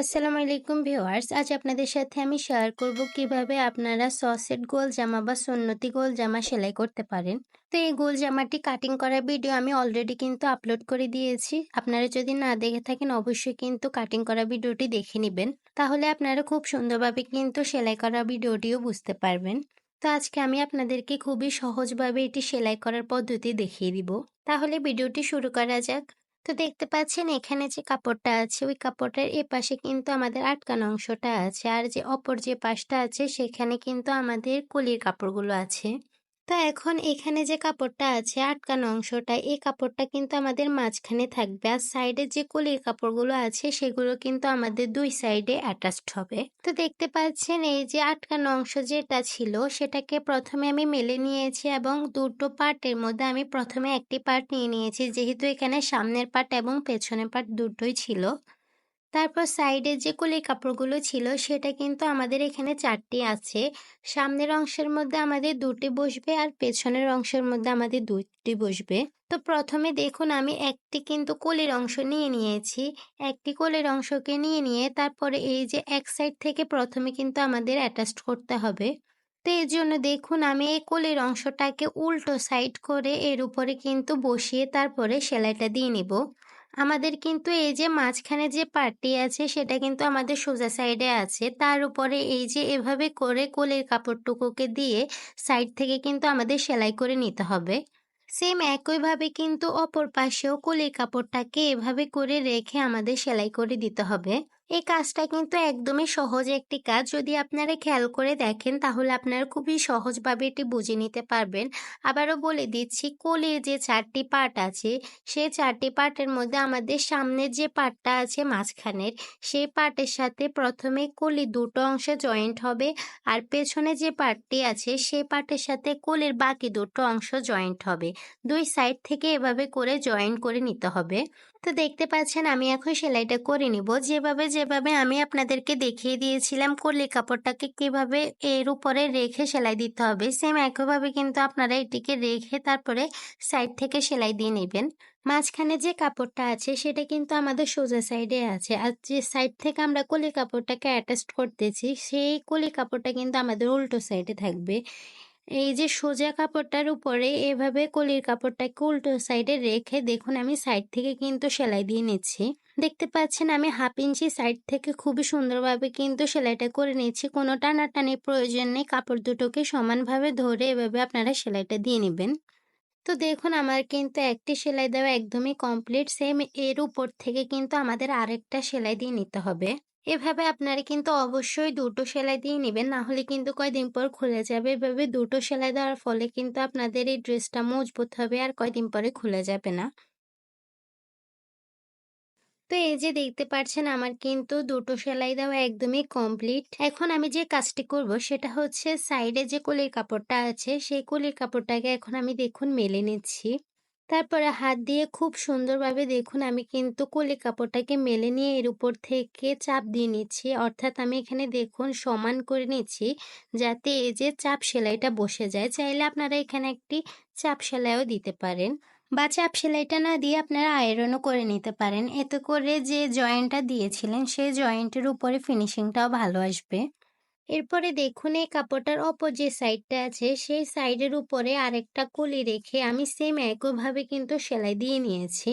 আসসালামু আলাইকুম ভিউয়ার্স। আজ আপনাদের সাথে আমি শেয়ার করব কীভাবে আপনারা সসেট গোল জামা বা সুন্নতি গোল জামা সেলাই করতে পারেন। তো এই গোল জামাটি কাটিং করার ভিডিও আমি অলরেডি কিন্তু আপলোড করে দিয়েছি। আপনারা যদি না দেখে থাকেন, অবশ্যই কিন্তু কাটিং করা ভিডিওটি দেখে নেবেন। তাহলে আপনারা খুব সুন্দরভাবে কিন্তু সেলাই করা ভিডিওটিও বুঝতে পারবেন। তো আজকে আমি আপনাদেরকে খুবই সহজভাবে এটি সেলাই করার পদ্ধতি দেখিয়ে দিব। তাহলে ভিডিওটি শুরু করা যাক। তো দেখতে পাচ্ছেন এখানে যে কাপড়টা আছে, ওই কাপড়টার এ পাশে কিন্তু আমাদের আটকানো অংশটা আছে। আর যে অপর যে পাশটা আছে, সেখানে কিন্তু আমাদের কলির কাপড়গুলো আছে। তো এখন এখানে যে কাপড়টা আছে আটকানো অংশটা, এই কাপড়টা কিন্তু আমাদের মাঝখানে থাকবে আর সাইডে যে কলির কাপড়গুলো আছে সেগুলো কিন্তু আমাদের দুই সাইডে অ্যাটাচড হবে। তো দেখতে পাচ্ছেন এই যে আটকানো অংশ যেটা ছিল সেটাকে প্রথমে আমি মেলে নিয়েছি এবং দুটো পার্টের মধ্যে আমি প্রথমে একটি পার্ট নিয়ে নিয়েছি, যেহেতু এখানে সামনের পার্ট এবং পেছনের পার্ট দুটোই ছিল। তারপর সাইডে যে কলির কাপড়গুলো ছিল, সেটা কিন্তু আমাদের এখানে চারটি আছে। সামনের অংশের মধ্যে আমাদের দুটি বসবে আর পেছনের অংশের মধ্যে আমাদের দুটি বসবে। তো প্রথমে দেখুন, আমি একটি কিন্তু কলির অংশ নিয়ে নিয়েছি। একটি কলির অংশকে নিয়ে নিয়ে তারপরে এই যে এক সাইড থেকে প্রথমে কিন্তু আমাদের অ্যাটাচ করতে হবে। তো এর জন্য দেখুন, আমি এই কলির অংশটাকে উল্টো সাইড করে এর উপরে কিন্তু বসিয়ে তারপরে সেলাইটা দিয়ে নিব। আমাদের কিন্তু এই যে মাঝখানে যে পার্টি আছে, সেটা কিন্তু আমাদের সোজা সাইডে আছে। তার উপরে এই যে এভাবে করে কোলের কাপড়টুকুকে দিয়ে সাইড থেকে কিন্তু আমাদের সেলাই করে নিতে হবে। সেম একইভাবে কিন্তু অপর পাশেও কোলের কাপড়টাকে এভাবে করে রেখে আমাদের সেলাই করে দিতে হবে। এই কাজটা কিন্তু একদমই সহজ একটি কাজ। যদি আপনারা খেয়াল করে দেখেন, তাহলে আপনারা খুবই সহজভাবে এটি বুঝে নিতে পারবেন। আবারও বলে দিচ্ছি, কোলের যে চারটি পার্ট আছে সেই চারটি পার্টের মধ্যে আমাদের সামনের যে পার্টটা আছে মাঝখানের, সেই পার্টের সাথে প্রথমে কলি দুটো অংশে জয়েন্ট হবে আর পেছনে যে পার্টটি আছে, সেই পার্টের সাথে কোলের বাকি দুটো অংশ জয়েন্ট হবে। দুই সাইড থেকে এভাবে করে জয়েন্ট করে নিতে হবে। তো দেখতে পাচ্ছেন, আমি এখন সেলাইটা করে নিব। যেভাবে যেভাবে আমি আপনাদেরকে দেখিয়ে দিয়েছিলাম, কলি কাপড়টাকে কীভাবে এর উপরে রেখে সেলাই দিতে হবে, সেম একইভাবে কিন্তু আপনারা এটিকে রেখে তারপরে সাইড থেকে সেলাই দিয়ে নেবেন। মাঝখানে যে কাপড়টা আছে, সেটা কিন্তু আমাদের সোজা সাইডে আছে। আর যে সাইড থেকে আমরা কলি কাপড়টাকে অ্যাটাচ করতেছি, সেই কলি কাপড়টা কিন্তু আমাদের উল্টো সাইডে থাকবে। এই যে সোজা কাপড়টার উপরে এভাবে কলির কাপড়টাকে উল্টো সাইডে রেখে দেখুন আমি সাইড থেকে কিন্তু সেলাই দিয়ে নিচ্ছি। দেখতে পাচ্ছেন আমি হাফ ইঞ্চি সাইড থেকে খুবই সুন্দরভাবে কিন্তু সেলাইটা করে নিচ্ছি। কোনো টানাটানির প্রয়োজন নেই। কাপড় দুটোকে সমানভাবে ধরে এভাবে আপনারা সেলাইটা দিয়ে নেবেন। তো দেখুন আমার কিন্তু একটি সেলাই দেওয়া একদমই কমপ্লিট সেম এর উপর থেকে কিন্তু আমাদের আরেকটা সেলাই দিয়ে নিতে হবে। এভাবে আপনারা কিন্তু অবশ্যই দুটো সেলাই দিয়ে নেবেন। না হলে কিন্তু কয়দিন পর খুলে যাবে। এভাবে দুটো সেলাই দেওয়ার ফলে কিন্তু আপনাদের এই ড্রেসটা মজবুত হবে আর কয়দিন পরে খুলে যাবে না। তো এই যে দেখতে পাচ্ছেন, আমার কিন্তু দুটো সেলাই দেওয়া একদমই কমপ্লিট। এখন আমি যে কাজটি করব, সেটা হচ্ছে সাইডে যে কলির কাপড়টা আছে, সেই কলির কাপড়টাকে এখন আমি দেখুন মেলে নিচ্ছি। তারপরে হাত দিয়ে খুব সুন্দরভাবে দেখুন, আমি কিন্তু কলি কাপড়টাকে মেলে নিয়ে এর উপর থেকে চাপ দিয়ে নিচ্ছি। অর্থাৎ আমি এখানে দেখুন, সমান করে নিচ্ছি যাতে এই যে চাপ সেলাইটা বসে যায়। চাইলে আপনারা এখানে একটি চাপ সেলাইও দিতে পারেন বা চাপ সেলাইটা না দিয়ে আপনারা আয়রনও করে নিতে পারেন। এতে করে যে জয়েন্টটা দিয়েছিলেন, সেই জয়েন্টের উপরে ফিনিশিংটাও ভালো আসবে। এরপরে দেখুন, এই কাপড়টার অপর যে সাইডটা আছে, সেই সাইডের উপরে আরেকটা কলি রেখে আমি সেম একইভাবে কিন্তু সেলাই দিয়ে নিয়েছি।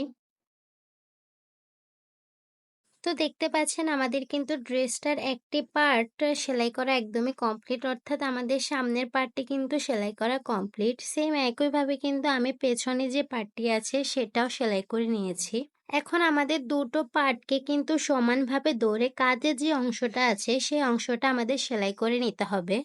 তো দেখতে পাচ্ছেন, আমাদের কিন্তু ড্রেসটার একটি পার্ট সেলাই করা একদমই কমপ্লিট অর্থাৎ আমাদের সামনের পার্টটি কিন্তু সেলাই করা কমপ্লিট সেম একইভাবে কিন্তু আমি পেছনে যে পার্টটি আছে, সেটাও সেলাই করে নিয়েছি। এখন আমাদের দুটো পার্টকে কিন্তু সমানভাবে দৌড়ে কাঁধের যে অংশটা আছে, সেই অংশটা আমাদের সেলাই করে নিতে হবে।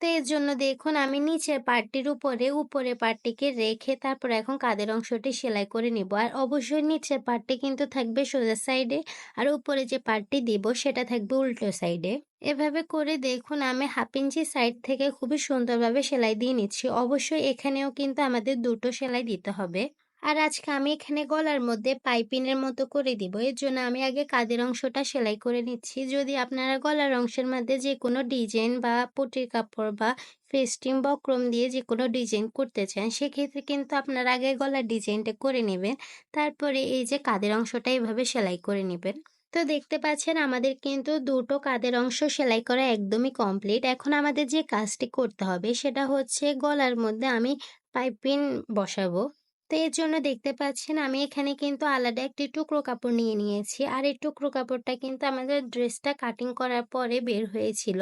তো এর জন্য দেখুন, আমি নিচের পার্টটির উপরে উপরে পার্টটিকে রেখে তারপর এখন কাদের অংশটি সেলাই করে নিব। আর অবশ্যই নিচের পার্টটি কিন্তু থাকবে সোজা সাইডে, আর উপরে যে পার্টটি দিব সেটা থাকবে উল্টো সাইডে। এভাবে করে দেখুন, আমি হাফ ইঞ্চি সাইড থেকে খুবই সুন্দরভাবে সেলাই দিয়ে নিচ্ছি। অবশ্যই এখানেও কিন্তু আমাদের দুটো সেলাই দিতে হবে। আর আজকে আমি এখানে গলার মধ্যে পাইপিনের মতো করে দিব এর জন্য আমি আগে কাদের অংশটা সেলাই করে নিচ্ছি যদি আপনারা গলার অংশের মধ্যে যে কোনো ডিজাইন বা পুটির কাপড় বা ফেস্টিং বক্রম দিয়ে যে কোনো ডিজাইন করতে চান, সেক্ষেত্রে কিন্তু আপনারা আগে গলার ডিজাইনটা করে নেবেন তারপরে এই যে কাদের অংশটা এভাবে সেলাই করে নেবেন তো দেখতে পাচ্ছেন আমাদের কিন্তু দুটো কাদের অংশ সেলাই করা একদমই কমপ্লিট। এখন আমাদের যে কাজটি করতে হবে সেটা হচ্ছে গলার মধ্যে আমি পাইপিন বসাবো। তো এর জন্য দেখতে পাচ্ছেন আমি এখানে কিন্তু আলাদা একটি টুকরো কাপড় নিয়ে নিয়েছি। আর এই টুকরো কাপড়টা কিন্তু আমাদের ড্রেসটা কাটিং করার পরে বের হয়েছিল।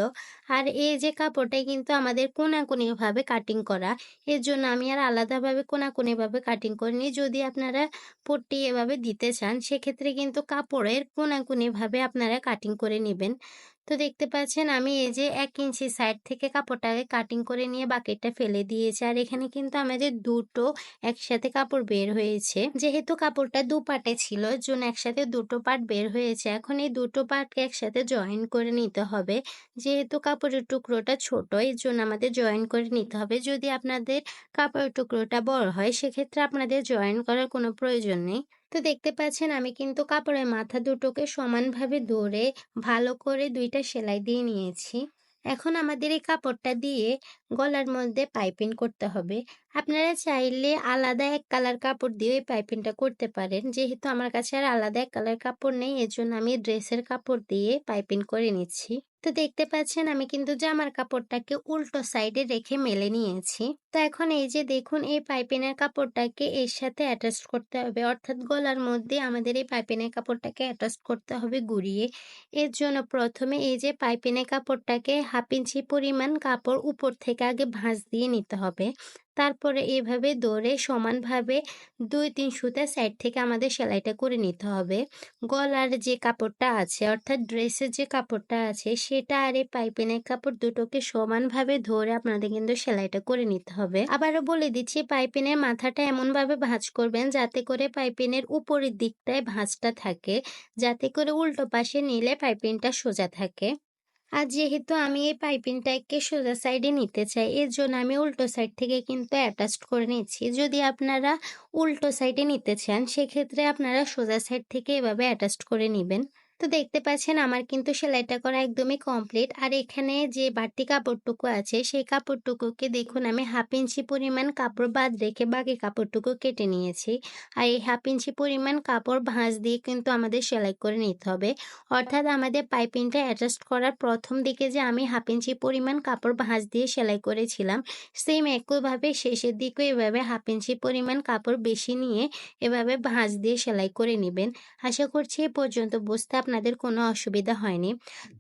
আর এই যে কাপড়টা কিন্তু আমাদের কোনাকুনিভাবে কাটিং করা। এর জন্য আমি আর আলাদাভাবে কোনাকুনিভাবে কাটিং করিনি। যদি আপনারা পট্টি এভাবে দিতে চান, সেক্ষেত্রে কিন্তু কাপড়ের কোনাকুনিভাবে আপনারা কাটিং করে নিবেন। তো দেখতে পাচ্ছেন আমি এই যে এক ইঞ্চি সাইড থেকে কাপড়টাকে কাটিং করে নিয়ে বাকেটটা ফেলে দিয়েছি। আর এখানে কিন্তু আমাদের দুটো একসাথে কাপড় বের হয়েছে। যেহেতু কাপড়টা দু পার্টে ছিল জন্য একসাথে দুটো পার্ট বের হয়েছে। এখন এই দুটো পার্টকে একসাথে জয়েন করে নিতে হবে। যেহেতু কাপড়ের টুকরোটা ছোট এর জন্য আমাদের জয়েন করে নিতে হবে। যদি আপনাদের কাপড়ের টুকরোটা বড় হয়, সেক্ষেত্রে আপনাদের জয়েন করার কোনো প্রয়োজন নেই। তো দেখতে পাচ্ছেন আমি কিন্তু কাপড়ের মাথা দুটোকে সমানভাবে ধরে ভালো করে দুইটা সেলাই দিয়ে নিয়েছি। এখন আমাদের এই কাপড়টা দিয়ে গলার মধ্যে পাইপিং করতে হবে। আপনারা চাইলে আলাদা এক কালার কাপড় দিয়ে পাইপিংটা করতে পারেন। যেহেতু আমার কাছে আর আলাদা এক কালার কাপড় নেই, এজন্য আমি ড্রেসের কাপড় দিয়ে পাইপিং করে নিচ্ছি। তো দেখতে পাচ্ছেন আমি কিন্তু জামার কাপড়টাকে উল্টো সাইডে রেখে মেলে নিয়েছি। তো এখন এই যে দেখুন, এই পাইপিনের কাপড়টাকে এর সাথে অ্যাটাচ করতে হবে অর্থাৎ গলার মধ্যে আমাদের এই পাইপিনের কাপড়টাকে অ্যাটাচ করতে হবে গুড়িয়ে। এর জন্য প্রথমে এই যে পাইপিনের কাপড়টাকে হাফ ইঞ্চি পরিমাণ কাপড় উপর থেকে আগে ভাঁজ দিয়ে নিতে হবে। তারপরে এভাবে ধরে সমানভাবে দুই, তিন সুতা সাইড থেকে আমাদের সেলাইটা করে নিতে হবে গলার যে কাপড়টা আছে, অর্থাৎ ড্রেসের যে কাপড়টা আছে, সেটা আর এই পাইপিনের কাপড় দুটোকে সমানভাবে ধরে আপনাদের কিন্তু সেলাইটা করে নিতে হবে আবারও বলে দিচ্ছি, পাইপিনের মাথাটা এমনভাবে ভাঁজ করবেন যাতে করে পাইপিনের উপরের দিকটায় ভাঁজটা থাকে, যাতে করে উল্টো পাশে নিলে পাইপিনটা সোজা থাকে। আর যেহেতু আমি এই পাইপিংটাকে সোজা সাইডে নিতে চাই, এর জন্য আমি উল্টো সাইড থেকে কিন্তু অ্যাটাচড করে নিচ্ছি। যদি আপনারা উল্টো সাইডে নিতে চান, সেক্ষেত্রে আপনারা সোজা সাইড থেকে এভাবে অ্যাটাচড করে নেবেন। তো দেখতে পাচ্ছেন আমার কিন্তু সেলাইটা করা একদমই কমপ্লিট আর এখানে যে বাড়তি কাপড়টুকু আছে, সেই কাপড়টুকুকে দেখুন আমি হাফ ইঞ্চি পরিমাণ কাপড় বাদ রেখে বাকি কাপড়টুকু কেটে নিয়েছি। আর এই হাফ ইঞ্চি পরিমাণ কাপড় ভাঁজ দিয়ে কিন্তু আমাদের সেলাই করে নিতে হবে। অর্থাৎ আমাদের পাইপিংটা অ্যাডজাস্ট করার প্রথম দিকে যে আমি হাফ ইঞ্চি পরিমাণ কাপড় ভাঁজ দিয়ে সেলাই করেছিলাম সেম একইভাবে শেষের দিকে এভাবে হাফ ইঞ্চি পরিমাণ কাপড় বেশি নিয়ে এভাবে ভাঁজ দিয়ে সেলাই করে নেবেন। আশা করছি এ পর্যন্ত বুঝতে আপনাদের কোনো অসুবিধা হয়নি।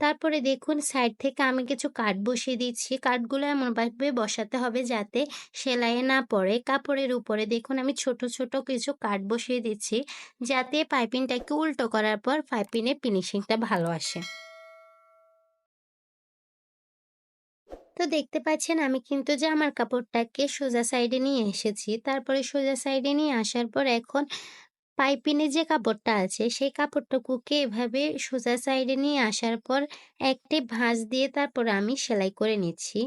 তারপরে দেখুন সাইড থেকে আমি কিছু কাঠ বসিয়ে দিচ্ছি। কাঠগুলো এমনভাবে বসাতে হবে যাতে সেলাইয়ে না পড়ে। কাপড়ের উপরে দেখুন আমি ছোট ছোট কিছু কাঠ বসিয়ে দিচ্ছি যাতে পাইপিংটাকে উল্টো করার পর পাইপিংয়ের ফিনিশিংটা ভালো আসে। তো দেখতে পাচ্ছেন আমি কিন্তু জামার কাপড়টাকে সোজা সাইডে নিয়ে এসেছি। তারপরে সোজা সাইডে নিয়ে আসার পর এখন পাইপিনে যে কাপড়টা আছে, সেই কাপড়টুকুকে এভাবে সোজা সাইডে নিয়ে আসার পর একটি ভাঁজ দিয়ে তারপর আমি সেলাই করে নিচ্ছি।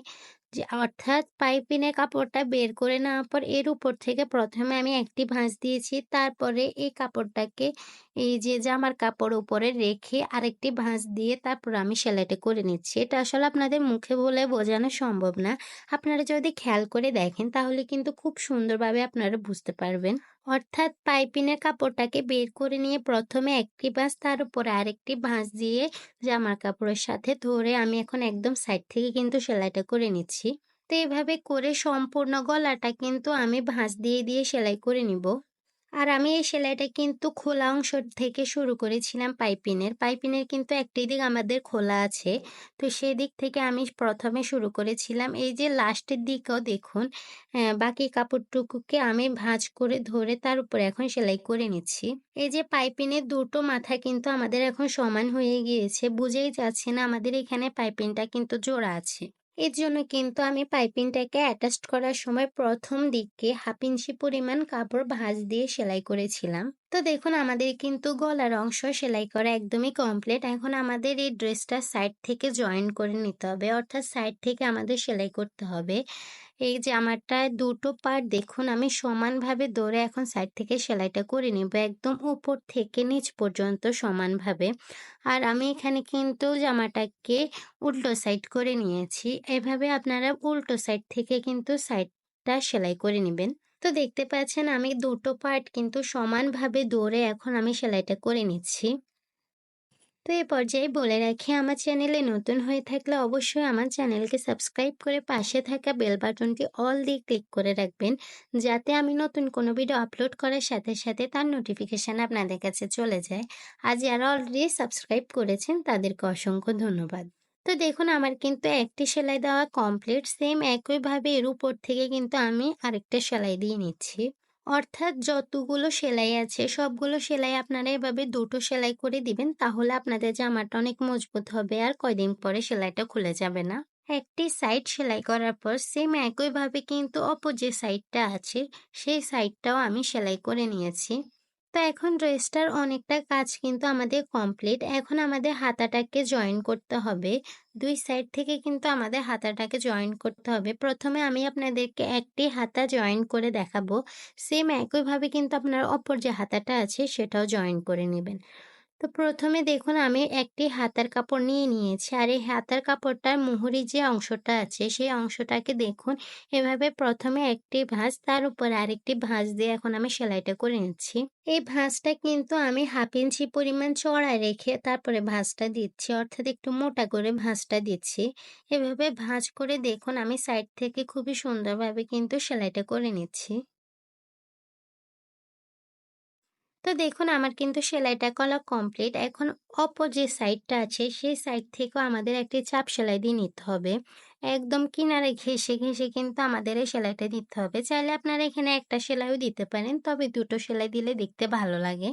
যে অর্থাৎ পাইপিনে কাপড়টা বের করে নেওয়ার পর এর উপর থেকে প্রথমে আমি একটি ভাঁজ দিয়েছি, তারপরে এই কাপড়টাকে এই যে, জামার কাপড় উপরে রেখে আরেকটি ভাঁজ দিয়ে তারপর আমি সেলাইটা করে নিচ্ছি। এটা আসলে আপনাদের মুখে বলে বোঝানো সম্ভব না। আপনারা যদি খেয়াল করে দেখেন, তাহলে কিন্তু খুব সুন্দরভাবে আপনারা বুঝতে পারবেন। অর্থাৎ পাইপিনের কাপড়টাকে বের করে নিয়ে প্রথমে একটি ভাঁজ, তার উপরে আরেকটি ভাঁজ দিয়ে জামার কাপড়ের সাথে ধরে আমি এখন একদম সাইড থেকে কিন্তু সেলাইটা করে নিচ্ছি। তো এভাবে করে সম্পূর্ণ গলাটা কিন্তু আমি ভাঁজ দিয়ে দিয়ে সেলাই করে নিব। আর আমি এই সেলাইটা কিন্তু খোলা অংশ থেকে শুরু করেছিলাম পাইপিনের। পাইপিনের কিন্তু একটি দিক আমাদের খোলা আছে। তো সেই দিক থেকে আমি প্রথমে শুরু করেছিলাম। এই যে লাস্টের দিকেও দেখুন বাকি কাপড়টুকুকে আমি ভাঁজ করে ধরে তার উপরে এখন সেলাই করে নিচ্ছি। এই যে পাইপিনের দুটো মাথা কিন্তু আমাদের এখন সমান হয়ে গিয়েছে, বুঝেই যাচ্ছে না আমাদের এখানে পাইপিনটা কিন্তু জোড়া আছে। এর জন্য কিন্তু আমি পাইপিংটাকে অ্যাটাচ করার সময় প্রথম দিকে হাফ ইঞ্চি পরিমাণ কাপড় ভাঁজ দিয়ে সেলাই করেছিলাম। তো দেখুন, আমাদের কিন্তু গলার অংশ সেলাই করা একদমই কমপ্লিট এখন আমাদের এই ড্রেসটা সাইড থেকে জয়েন করে নিতে হবে, অর্থাৎ সাইড থেকে আমাদের সেলাই করতে হবে। এই যে আমারটায় দুটো পার্ট দেখুন, আমি সমানভাবে দৌড়ে এখন সাইড থেকে সেলাইটা করে নিব, একদম উপর থেকে নিচ পর্যন্ত সমানভাবে। আর আমি এখানে কিন্তু জামাটাকে উল্টো সাইড করে নিয়েছি। এভাবে আপনারা উল্টো সাইড থেকে কিন্তু সাইডটা সেলাই করে নেবেন। তো দেখতে পাচ্ছেন আমি দুটো পার্ট কিন্তু সমানভাবে দৌড়ে এখন আমি সেলাইটা করে নিচ্ছি। তো এ পর্যায়ে বলে রাখি, আমার চ্যানেলে নতুন হয়ে থাকলে অবশ্যই আমার চ্যানেলকে সাবস্ক্রাইব করে পাশে থাকা বেল বাটনটি অল দিয়ে ক্লিক করে রাখবেন, যাতে আমি নতুন কোনো ভিডিও আপলোড করার সাথে সাথে তার নোটিফিকেশান আপনাদের কাছে চলে যায়। আর যারা অলরেডি সাবস্ক্রাইব করেছেন তাদেরকে অসংখ্য ধন্যবাদ। তো দেখুন, আমার কিন্তু একটি সেলাই দেওয়া কমপ্লিট সেম একইভাবে এর উপর থেকে কিন্তু আমি আরেকটা সেলাই দিয়ে নিচ্ছি। অর্থাৎ যতগুলো সেলাই আছে, সবগুলো সেলাই আপনারা এভাবে দুটো সেলাই করে দিবেন, তাহলে আপনাদের জামাটা অনেক মজবুত হবে আর কয়দিন পরে সেলাইটা খুলে যাবে না। একটি সাইড সেলাই করার পর সেম একইভাবে কিন্তু অপর যে সাইডটা আছে, সেই সাইডটাও আমি সেলাই করে নিয়েছি। তো এখন ড্রেসটার অনেকটা কাজ কিন্তু আমাদের কমপ্লিট এখন আমাদের হাতাটাকে জয়েন করতে হবে। দুই সাইড থেকে কিন্তু আমাদের হাতাটাকে জয়েন করতে হবে। প্রথমে আমি আপনাদেরকে একটি হাতা জয়েন করে দেখাবো। সেম একইভাবে কিন্তু আপনার অপর যে হাতাটা আছে, সেটাও জয়েন করে নেবেন। তো প্রথমে দেখুন, আমি একটি হাতার কাপড় নিয়ে নিয়েছি। আর এই হাতার কাপড়টার মুহুরি যে অংশটা আছে, সেই অংশটাকে দেখুন, এভাবে প্রথমে একটি ভাঁজ, তার উপর আরেকটি ভাঁজ দিয়ে এখন আমি সেলাইটা করে নিচ্ছি। এই ভাঁজটা কিন্তু আমি হাফ ইঞ্চি পরিমাণ চড়ায় রেখে তারপরে ভাঁজটা দিচ্ছি, অর্থাৎ একটু মোটা করে ভাঁজটা দিচ্ছি। এভাবে ভাঁজ করে দেখুন, আমি সাইড থেকে খুবই সুন্দরভাবে কিন্তু সেলাইটা করে নিচ্ছি। তো দেখুন, আমার কিন্তু সেলাইটা করা কমপ্লিট এখন অপর যে সাইডটা আছে, সেই সাইড থেকেও আমাদের একটি চাপ সেলাই দিয়ে নিতে হবে। একদম কিনারে ঘেসে ঘেসে কিন্তু আমাদের এই সেলাইটা দিতে হবে। চাইলে আপনারা এখানে একটা সেলাইও দিতে পারেন, তবে দুটো সেলাই দিলে দেখতে ভালো লাগে।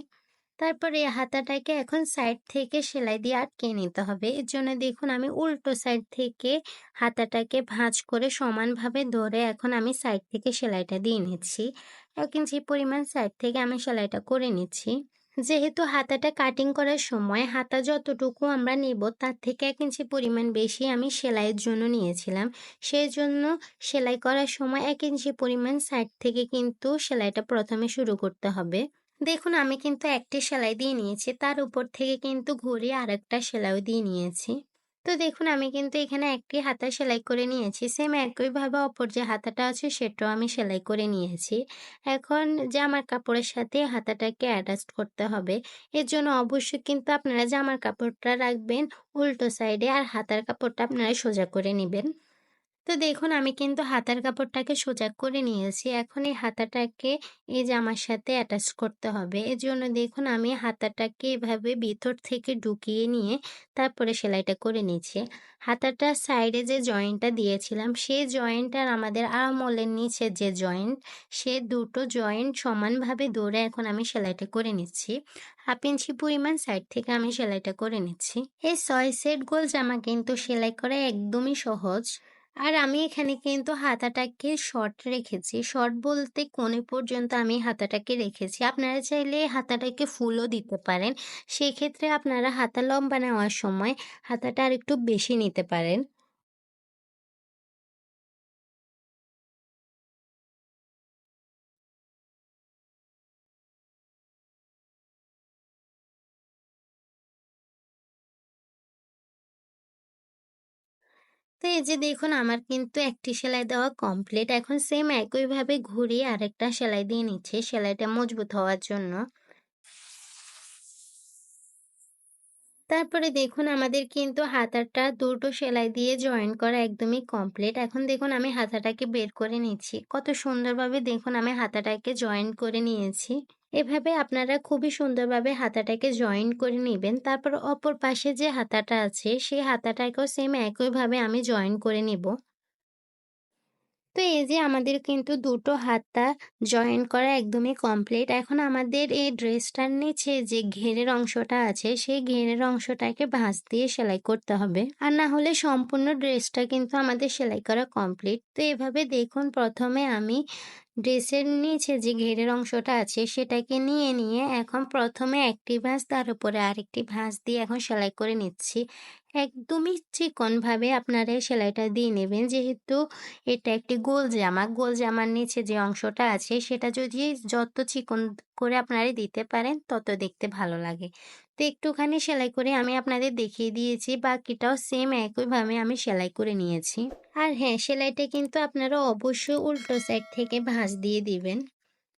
তারপরে হাতাটাকে এখন সাইড থেকে সেলাই দিয়ে আটকে নিতে হবে। এর জন্য দেখুন আমি উল্টো সাইড থেকে হাতাটাকে ভাঁজ করে সমানভাবে ধরে এখন আমি সাইড থেকে সেলাইটা দিয়ে নিচ্ছি। এক ইঞ্চি পরিমাণ সাইড থেকে আমি সেলাইটা করে নিচ্ছি। যেহেতু হাতাটা কাটিং করার সময় হাতা যতটুকু আমরা নেব তার থেকে এক ইঞ্চি পরিমাণ বেশি আমি সেলাইয়ের জন্য নিয়েছিলাম। সেই জন্য সেলাই করার সময় এক ইঞ্চি পরিমাণ সাইড থেকে কিন্তু সেলাইটা প্রথমে শুরু করতে হবে। দেখুন, আমি কিন্তু একটি সেলাই দিয়ে নিয়েছি। তার উপর থেকে কিন্তু ঘুরিয়ে আরেকটা সেলাইও দিয়ে নিয়েছি। তো দেখুন, আমি কিন্তু এখানে একটি হাতা সেলাই করে নিয়েছি। সেম একইভাবে অপর যে হাতাটা আছে, সেটাও আমি সেলাই করে নিয়েছি। এখন জামার কাপড়ের সাথে হাতাটাকে অ্যাডাস্ট করতে হবে। এর জন্য অবশ্যই কিন্তু আপনারা জামার কাপড়টা রাখবেন, উল্টো সাইডে আর হাতার কাপড়টা আপনারা সোজা করে নেবেন। তো দেখুন, আমি কিন্তু হাতার কাপড়টাকে সোজা করে নিয়েছি। এখন এই হাতাটাকে এই জামার সাথে অ্যাটাচ করতে হবে। এর জন্য দেখুন, আমি হাতাটাকে এভাবে ভিতর থেকে ঢুকিয়ে নিয়ে তারপরে সেলাইটা করে নিচ্ছি। হাতাটার সাইডে যে জয়েন্টটা দিয়েছিলাম, সেই জয়েন্ট আর আমাদের আরমলের নিচে যে জয়েন্ট সে দুটো জয়েন্ট সমানভাবে দৌড়ে এখন আমি সেলাইটা করে নিচ্ছি। হাফ ইঞ্চি পরিমাণ সাইড থেকে আমি সেলাইটা করে নিচ্ছি। এই ছয় সেট গোল জামা কিন্তু সেলাই করা একদমই সহজ। আর আমি এখানে কিন্তু হাতাটাকে শর্ট রেখেছি। শর্ট বলতে কোণে পর্যন্ত আমি হাতাটাকে রেখেছি। আপনারা চাইলে হাতাটাকে ফুলও দিতে পারেন। সেক্ষেত্রে আপনারা হাতা লম্বা নেওয়ার সময় হাতাটা আর একটু বেশি নিতে পারেন। তো এই যে দেখুন, আমার কিন্তু একটি সেলাই দেওয়া কমপ্লিট এখন সেম একইভাবে ঘুরিয়ে আরেকটা সেলাই দিয়ে নিচ্ছে। সেলাইটা মজবুত হওয়ার জন্য। তারপরে দেখুন আমাদের কিন্তু হাতাটা দুটো সেলাই দিয়ে জয়েন করা একদমই কমপ্লিট এখন দেখুন আমি হাতাটাকে বের করে নিচ্ছি। কত সুন্দরভাবে দেখুন আমি হাতাটাকে জয়েন করে নিয়েছি। এভাবে আপনারা খুবই সুন্দরভাবে হাতাটাকে জয়েন করে নেবেন। তারপর অপর পাশে যে হাতাটা আছে, সেই হাতাটাকেও সেম একইভাবে আমি জয়েন করে নিব। তো এই যে আমাদের কিন্তু দুটো হাতটা জয়েন করা একদমই কমপ্লিট এখন আমাদের এই ড্রেসটার নিচে যে ঘেরের অংশটা আছে, সেই ঘেরের অংশটাকে ভাঁজ দিয়ে সেলাই করতে হবে। আর না হলে সম্পূর্ণ ড্রেসটা কিন্তু আমাদের সেলাই করা কমপ্লিট তো এভাবে দেখুন, প্রথমে আমি ড্রেসের নিচে যে ঘেরের অংশটা আছে সেটাকে নিয়ে নিয়ে এখন প্রথমে একটি ভাঁজ তার উপরে আরেকটি ভাঁজ দিয়ে এখন সেলাই করে নিচ্ছি। একদমই চিকনভাবে আপনারা সেলাইটা দিয়ে নেবেন। যেহেতু এটা একটি গোল জামা, গোল জামার নিচে যে অংশটা আছে সেটা যদি যত চিকন করে আপনারা দিতে পারেন, তত দেখতে ভালো লাগে। তো একটুখানি সেলাই করে আমি আপনাদের দেখিয়ে দিয়েছি, বাকিটাও সেম একইভাবে আমি সেলাই করে নিয়েছি। আর হ্যাঁ সেলাইটা কিন্তু আপনারা অবশ্যই উল্টো সাইড থেকে ভাঁজ দিয়ে দিবেন।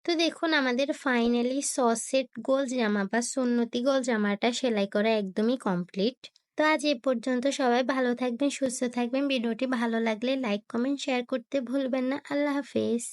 তো দেখুন, আমাদের ফাইনালি সসেট গোল জামা বা সুন্নতি গোল জামাটা সেলাই করা একদমই কমপ্লিট তো আজ এ পর্যন্ত সবাই ভালো থাকবেন, সুস্থ থাকবেন। ভিডিওটি ভালো লাগলে লাইক কমেন্ট শেয়ার করতে ভুলবেন না। আল্লাহ হাফেজ।